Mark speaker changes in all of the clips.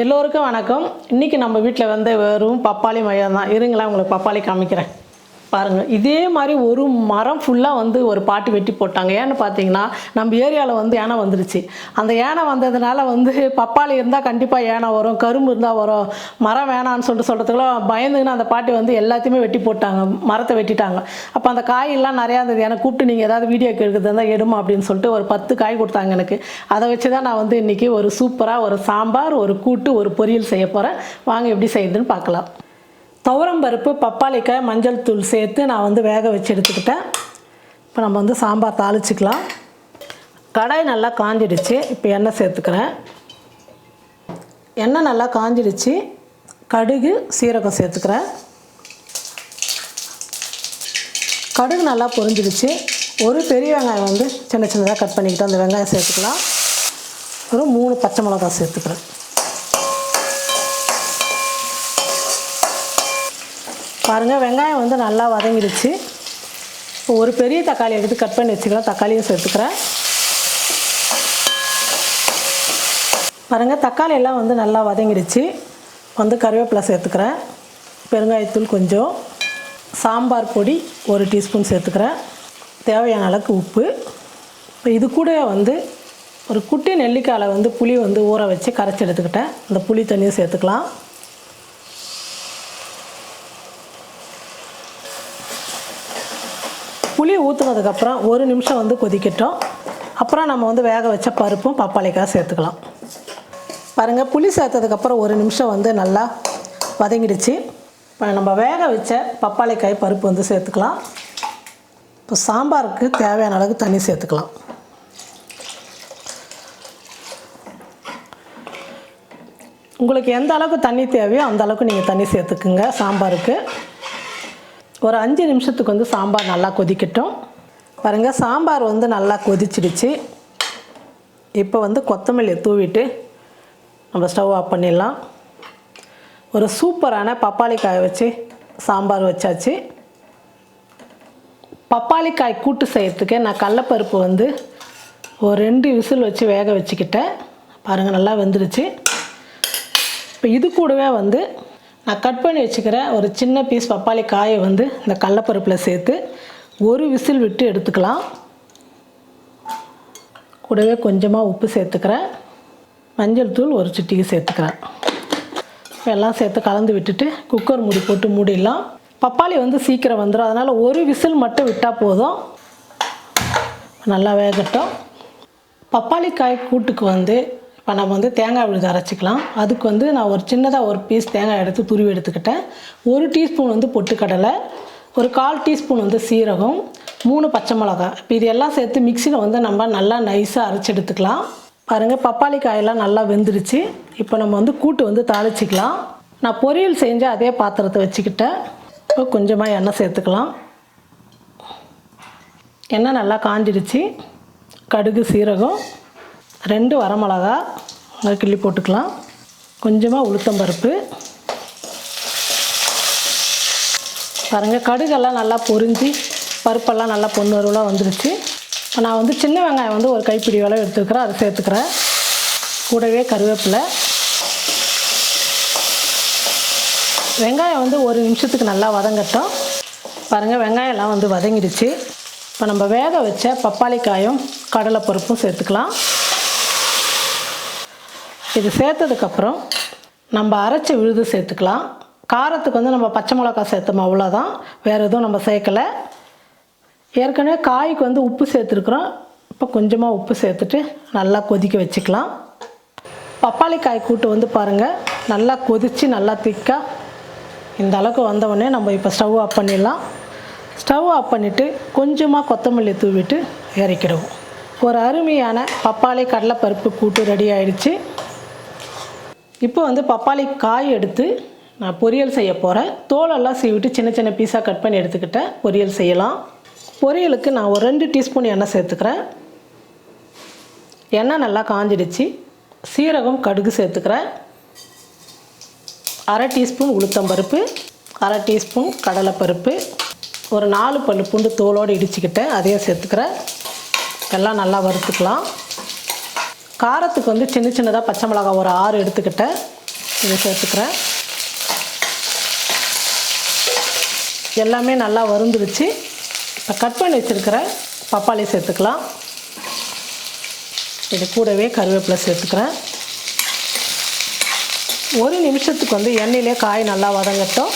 Speaker 1: எல்லோருக்கும் வணக்கம். இன்றைக்கி நம்ம வீட்டில் வந்து வெறும் பப்பாளி மையம் தான் இருங்களேன் உங்களுக்கு பப்பாளி காமிக்கிறேன். பாருங்கள் இதே மாதிரி ஒரு மரம் ஃபுல்லாக வந்து ஒரு பாட்டு வெட்டி போட்டாங்க. ஏன்னு பார்த்தீங்கன்னா நம்ம ஏரியாவில் வந்து யானை வந்துருச்சு. அந்த யானை வந்ததுனால வந்து பப்பாளி இருந்தால் கண்டிப்பாக யானை வரும் கரும்பு இருந்தால் வரும் மரம் வேணான்னு சொல்லிட்டு சொல்கிறதுக்குள்ள பயந்துன்னு அந்த பாட்டி வந்து எல்லாத்தையுமே வெட்டி போட்டாங்க மரத்தை வெட்டிட்டாங்க. அப்போ அந்த காயெல்லாம் நிறையா இருந்தது. எனக்கு கூப்பிட்டு நீங்கள் ஏதாவது வீடியோ கேட்குறது இருந்தால் எடுமா அப்படின்னு சொல்லிட்டு ஒரு பத்து காய் கொடுத்தாங்க எனக்கு. அதை வச்சு தான் நான் வந்து இன்றைக்கி ஒரு சூப்பராக ஒரு சாம்பார் ஒரு கூட்டு ஒரு பொரியல் செய்ய போகிறேன் வாங்க எப்படி செய்யுதுன்னு பார்க்கலாம். துவரம் பருப்பு பப்பாளிக்காய் மஞ்சள் தூள் சேர்த்து நான் வந்து வேக வச்சு எடுத்துக்கிட்டேன். இப்போ நம்ம வந்து சாம்பார் தாளிச்சிக்கலாம். கடாய் நல்லா காஞ்சிடுச்சு. இப்போ எண்ணெய் சேர்த்துக்கிறேன். எண்ணெய் நல்லா காஞ்சிடுச்சு. கடுகு சீரகம் சேர்த்துக்கிறேன். கடுகு நல்லா பொரிஞ்சிடுச்சு. ஒரு பெரிய வெங்காயம் வந்து சின்ன சின்னதாக கட் பண்ணிக்கிட்டு அந்த வெங்காயம் சேர்த்துக்கலாம். ஒரு மூணு பச்சை மிளகாய் சேர்த்துக்கிறேன். பாருங்கள் வெங்காயம் வந்து நல்லா வதங்கிடுச்சு. இப்போ ஒரு பெரிய தக்காளி எடுத்து கட் பண்ணி வச்சுக்கலாம் தக்காளியும் சேர்த்துக்கிறேன். பாருங்கள் தக்காளி எல்லாம் வந்து நல்லா வதங்கிடுச்சு. வந்து கருவேப்பிலை சேர்த்துக்கிறேன். பெருங்காயத்தூள் கொஞ்சம். சாம்பார் பொடி ஒரு டீஸ்பூன் சேர்த்துக்கிறேன். தேவையான அளவுக்கு உப்பு. இப்போ இது கூட வந்து ஒரு குட்டி நெல்லிக்காயில் வந்து புளி வந்து ஊற வச்சு கரைச்சி எடுத்துக்கிட்டேன். அந்த புளி தண்ணியும் சேர்த்துக்கலாம். புளி ஊற்றுனதுக்கப்புறம் ஒரு நிமிஷம் வந்து கொதிக்கட்டும். அப்புறம் நம்ம வந்து வேக வச்ச பருப்பும் பப்பாளிக்காய் சேர்த்துக்கலாம். பாருங்கள் புளி சேர்த்ததுக்கப்புறம் ஒரு நிமிஷம் வந்து நல்லா வதங்கிடுச்சு. இப்போ நம்ம வேக வச்ச பப்பாளிக்காய் பருப்பு வந்து சேர்த்துக்கலாம். இப்போ சாம்பாருக்கு தேவையான அளவுக்கு தண்ணி சேர்த்துக்கலாம். உங்களுக்கு எந்த அளவுக்கு தண்ணி தேவையோ அந்த அளவுக்கு நீங்கள் தண்ணி சேர்த்துக்குங்க சாம்பாருக்கு. ஒரு அஞ்சு நிமிஷத்துக்கு வந்து சாம்பார் நல்லா கொதிக்கட்டும். பாருங்கள் சாம்பார் வந்து நல்லா கொதிச்சிடுச்சு. இப்போ வந்து கொத்தமல்லியை தூவிட்டு நம்ம ஸ்டவ் ஆஃப் பண்ணிடலாம். ஒரு சூப்பரான பப்பாளிக்காயை வச்சு சாம்பார் வச்சாச்சு. பப்பாளிக்காய் கூட்டு செய்யறதுக்கு நான் கடலப்பருப்பு வந்து ஒரு ரெண்டு விசில் வச்சு வேக வச்சுக்கிட்டேன். பாருங்கள் நல்லா வெந்துருச்சு இப்போ இது கூடவே வந்து நான் கட் பண்ணி வச்சுக்கிற ஒரு சின்ன பீஸ் பப்பாளி காயை வந்து இந்த கடலப்பருப்பில் சேர்த்து ஒரு விசில் விட்டு எடுத்துக்கலாம். கூடவே கொஞ்சமாக உப்பு சேர்த்துக்கிறேன். மஞ்சள் தூள் ஒரு சிட்டிக்கு சேர்த்துக்கிறேன். எல்லாம் சேர்த்து கலந்து விட்டுட்டு குக்கர் மூடி போட்டு மூடிடலாம். பப்பாளி வந்து சீக்கிரம் வந்துடும் அதனால் ஒரு விசில் மட்டும் விட்டால் போதும். நல்லா வேகட்டும். பப்பாளி காய் கூட்டுக்கு வந்து இப்போ நம்ம வந்து தேங்காய் விழுது அரைச்சிக்கலாம். அதுக்கு வந்து நான் ஒரு சின்னதாக ஒரு பீஸ் தேங்காய் எடுத்து துருவி எடுத்துக்கிட்டேன். ஒரு டீஸ்பூன் வந்து பொட்டுக்கடலை ஒரு கால் டீஸ்பூன் வந்து சீரகம் மூணு பச்சை மிளகா இப்போ இது எல்லாம் சேர்த்து மிக்சியில் வந்து நம்ம நல்லா நைஸாக அரைச்சி எடுத்துக்கலாம். பாருங்கள் பப்பாளி காயெல்லாம் நல்லா வெந்துருச்சு. இப்போ நம்ம வந்து கூட்டு வந்து தாளிச்சிக்கலாம். நான் பொரியல் செஞ்ச அதே பாத்திரத்தை வச்சுக்கிட்டேன். இப்போ கொஞ்சமாக எண்ணெய் சேர்த்துக்கலாம். எண்ணெய் நல்லா காஞ்சிடுச்சு. கடுகு சீரகம் ரெண்டு வரமிளகா கிள்ளி போட்டுக்கலாம். கொஞ்சமாக உளுத்தம்பருப்பு பாருங்கள் கடுகெல்லாம் நல்லா பொரிஞ்சு பருப்பெல்லாம் நல்லா பொன்னுருவலாக வந்துருச்சு. இப்போ நான் வந்து சின்ன வெங்காயம் வந்து ஒரு கைப்பிடி வேலை எடுத்துக்கிறேன் அதை சேர்த்துக்கிறேன். கூடவே கருவேப்பிலை. வெங்காயம் வந்து ஒரு நிமிஷத்துக்கு நல்லா வதங்கட்டும். பாருங்கள் வெங்காயம்லாம் வந்து வதங்கிடுச்சு. இப்போ நம்ம வேக வச்ச பப்பாளி காயும் கடலைப்பருப்பும் சேர்த்துக்கலாம். இது சேர்த்ததுக்கப்புறம் நம்ம அரைச்ச விழுது சேர்த்துக்கலாம். காரத்துக்கு வந்து நம்ம பச்சை மிளகா சேர்த்தோம் அவ்வளோதான் வேறு எதுவும் நம்ம சேர்க்கலை. ஏற்கனவே காய்க்கு வந்து உப்பு சேர்த்துருக்குறோம். இப்போ கொஞ்சமாக உப்பு சேர்த்துட்டு நல்லா கொதிக்க வச்சுக்கலாம். பப்பாளி காய் கூட்டு வந்து பாருங்கள் நல்லா கொதித்து நல்லா திக்காக இந்த அளவுக்கு வந்தவுடனே நம்ம இப்போ ஸ்டவ் ஆஃப் பண்ணிடலாம். ஸ்டவ் ஆஃப் பண்ணிவிட்டு கொஞ்சமாக கொத்தமல்லி தூவிட்டு இறக்கிடுவோம். ஒரு அருமையான பப்பாளி கடலைப்பருப்பு கூட்டு ரெடி ஆயிடுச்சு. இப்போ வந்து பப்பாளி காய் எடுத்து நான் பொரியல் செய்ய போகிறேன் தோலெல்லாம் சீவிட்டு சின்ன சின்ன பீஸாக கட் பண்ணி எடுத்துக்கிட்டேன். பொரியல் செய்யலாம். பொரியலுக்கு நான் ஒரு ரெண்டு டீஸ்பூன் எண்ணெய் சேர்த்துக்கிறேன். எண்ணெய் நல்லா காஞ்சிடுச்சு. சீரகம் கடுகு சேர்த்துக்கிறேன். அரை டீஸ்பூன் உளுத்தம்பருப்பு அரை டீஸ்பூன் கடலைப்பருப்பு ஒரு நாலு பல்லு பூண்டு தோலோடு இடிச்சுக்கிட்டேன். அதையும் சேர்த்துக்கிறேன். எல்லாம் நல்லா வறுத்துக்கலாம். காரத்துக்கு வந்து சின்ன சின்னதாக பச்சை மிளகாய் ஒரு ஆறு எடுத்துக்கிட்டேன் இதை சேர்த்துக்கிறேன். எல்லாமே நல்லா வருந்துருச்சு இப்போ கட் பண்ணி வச்சுருக்கிற பப்பாளி சேர்த்துக்கலாம். இது கூடவே கருவேப்பிலை சேர்த்துக்கிறேன். ஒரு நிமிஷத்துக்கு வந்து எண்ணெயிலே காய் நல்லா வதங்கட்டும்.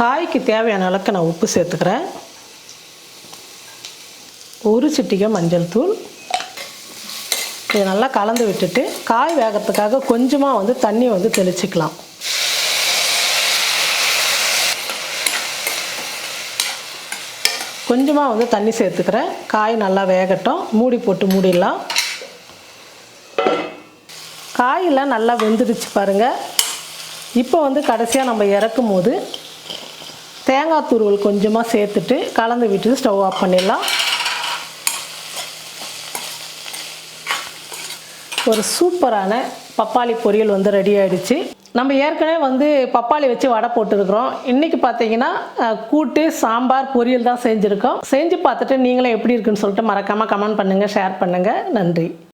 Speaker 1: காய்க்கு தேவையான அளவுக்கு நான் உப்பு சேர்த்துக்கிறேன். ஒரு சிட்டிகை மஞ்சள் தூள். இதை நல்லா கலந்து விட்டுட்டு காய் வேகிறதுக்காக கொஞ்சமாக வந்து தண்ணி வந்து தெளிச்சிக்கலாம். கொஞ்சமாக வந்து தண்ணி சேர்த்துக்கிறேன். காய் நல்லா வேகட்டும். மூடி போட்டு மூடிடலாம். காயெல்லாம் நல்லா வெந்துடுச்சு பாருங்கள் இப்போ வந்து கடைசியாக நம்ம இறக்கும் போது தேங்காய் துருவல் கொஞ்சமாக சேர்த்துட்டு கலந்து விட்டு ஸ்டவ் ஆஃப் பண்ணிடலாம். ஒரு சூப்பரான பப்பாளி பொரியல் வந்து ரெடி ஆகிடுச்சு நம்ம ஏற்கனவே வந்து பப்பாளி வச்சு வடை போட்டுருக்குறோம். இன்றைக்கி பார்த்தீங்கன்னா கூட்டு சாம்பார் பொரியல் தான் செஞ்சுருக்கோம். செஞ்சு பார்த்துட்டு நீங்களும் எப்படி இருக்குன்னு சொல்லிட்டு மறக்காமல் கமெண்ட் பண்ணுங்கள் ஷேர் பண்ணுங்கள் நன்றி.